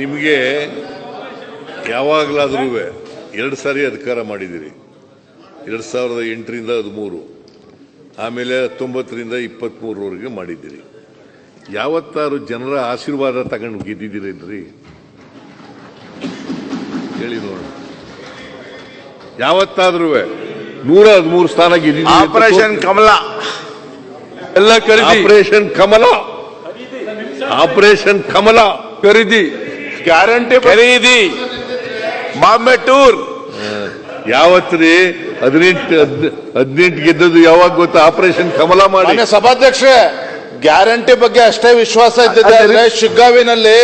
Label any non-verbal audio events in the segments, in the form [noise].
ನಿಮಗೆ ಯಾವಾಗಲಾದ್ರೂ ಎರಡು ಸಾರಿ ಅಧಿಕಾರ ಮಾಡಿದ್ದೀರಿ. ಎರಡು ಸಾವಿರದ ಎಂಟರಿಂದ ಹದಿಮೂರು ಆಮೇಲೆ ಹತ್ತೊಂಬತ್ತರಿಂದ ಇಪ್ಪತ್ತ್ಮೂರವರೆಗೆ ಮಾಡಿದ್ದೀರಿ. ಯಾವತ್ತಾರು ಜನರ ಆಶೀರ್ವಾದ ತಗೊಂಡು ಗೆದ್ದಿದ್ದೀರೇನ್ರಿ ಹೇಳಿ ನೋಡೋಣ. ಯಾವತ್ತಾದ್ರೂ ನೂರ ಹದಿಮೂರು ಸ್ಥಾನ ಗೆದ್ದಿದ್ದೀರಿ ಆಪರೇಷನ್ ಕಮಲ ಎಲ್ಲ ಆಪರೇಷನ್ ಕಮಲ ಆಪರೇಷನ್ ಕಮಲ ಖರೀದಿ ಗ್ಯಾರಂಟಿ ಖರೀದಿ. ಬಾಂಬೆ ಟೂರ್. ಯಾವತ್ರಿ ಹದಿನೆಂಟು ಹದಿನೆಂಟು ಗೆದ್ದದ್ದು ಯಾವಾಗ ಗೊತ್ತ? ಆಪರೇಷನ್ ಕಮಲ ಮಾಡಿ. ಸಭಾಧ್ಯಕ್ಷ ಗ್ಯಾರಂಟಿ ಬಗ್ಗೆ ಅಷ್ಟೇ ವಿಶ್ವಾಸ ಇದ್ದಿದ್ದಾರೆ ಅಂದ್ರೆ ಶಿಗ್ಗಾವಿನಲ್ಲಿ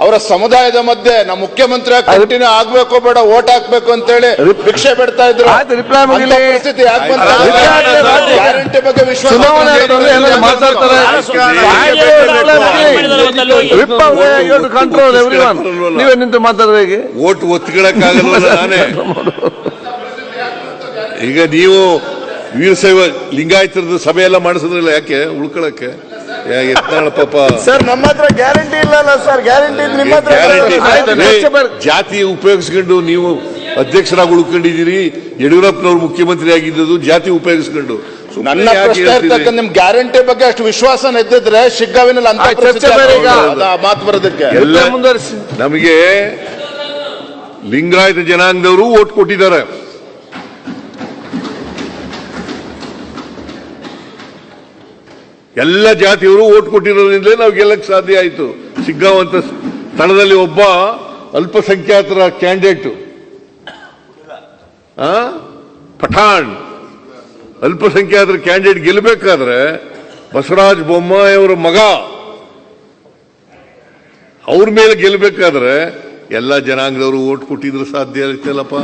ಅವರ ಸಮುದಾಯದ ಮಧ್ಯೆ ನಮ್ಮ ಮುಖ್ಯಮಂತ್ರಿ ಕಂಟಿನ್ಯೂ ಆಗ್ಬೇಕು ಬೇಡ ಓಟ್ ಹಾಕ್ಬೇಕು ಅಂತ ಹೇಳಿ ಭಿಕ್ಷೆ ಬಿಡ್ತಾ ಇದ್ರು. ಪರಿಸ್ಥಿತಿ? ಗ್ಯಾರಂಟಿ ಬಗ್ಗೆ ವಿಶ್ವಾಸ. ಕಂಟ್ರೋಲ್ ಎವ್ರಿ ಒನ್ ನೀವೇ ನಿಂತು ಮಾತಾಡ್ರೆ ಹೇಗೆ? ಓಟ್ ಒತ್ಕೊಳಕ್ಕಾಗಲ್ಲ [laughs] ನಾನೇ? ಈಗ ನೀವು ವೀರಶೈವ ಲಿಂಗಾಯತರದ ಸಭೆ ಎಲ್ಲ ಮಾಡಿಸಿದ್ರಲ್ಲ ಯಾಕೆ? ಯತ್ನಾಳ್ ಪಾಪ? ಸರ್ ನಮ್ಮ ಹತ್ರ ಗ್ಯಾರಂಟಿ ಇಲ್ಲಲ್ಲ ಸರ್. ಗ್ಯಾರಂಟಿ ನಿಮ್ಮ ಹತ್ರ. ಜಾತಿ ಉಪಯೋಗಿಸ್ಕೊಂಡು ನೀವು ಅಧ್ಯಕ್ಷರಾಗಿ ಉಳ್ಕೊಂಡಿದ್ದೀರಿ ಯಡಿಯೂರಪ್ಪನವರು ಮುಖ್ಯಮಂತ್ರಿ ಆಗಿದ್ದು ಜಾತಿ ಉಪಯೋಗಿಸ್ಕೊಂಡು. ನನ್ನ ಪ್ರಶ್ನೆ ನಿಮ್ ಗ್ಯಾರಂಟಿ ಬಗ್ಗೆ ಅಷ್ಟು ವಿಶ್ವಾಸ ಇದ್ದಿದ್ರೆ ಶಿಗ್ಗಾವಿನಲ್ಲಿ ಅಂತ ಚರ್ಚೆ ಮಾತು ಬರೋದಕ್ಕೆ. ಎಲ್ಲ ಮುಂದುವರಿಸಿ. ನಮಗೆ ಲಿಂಗಾಯತ ಜನಾಂಗದವರು ಓಟ್ ಕೊಟ್ಟಿದ್ದಾರೆ. ಎಲ್ಲ ಜಾತಿಯವರು ಓಟ್ ಕೊಟ್ಟಿರೋದ್ರಿಂದಲೇ ನಾವು ಗೆಲ್ಲಕ್ಕೆ ಸಾಧ್ಯ ಆಯಿತು. ಸಿಗ್ಗಾವಂತ ಸ್ಥಳದಲ್ಲಿ ಒಬ್ಬ ಅಲ್ಪಸಂಖ್ಯಾತರ ಕ್ಯಾಂಡಿಡೇಟ್. ಪಠಾಣ್. ಅಲ್ಪಸಂಖ್ಯಾತರ ಕ್ಯಾಂಡಿಡೇಟ್ ಗೆಲ್ಲಬೇಕಾದ್ರೆ ಬಸವರಾಜ ಬೊಮ್ಮಾಯಿಯವರ ಮಗ. ಅವ್ರ ಮೇಲೆ ಗೆಲ್ಲಬೇಕಾದ್ರೆ ಎಲ್ಲ ಜನಾಂಗದವರು ಓಟ್ ಕೊಟ್ಟಿದ್ರು ಸಾಧ್ಯ ಇರ್ತಲ್ಲಪ್ಪ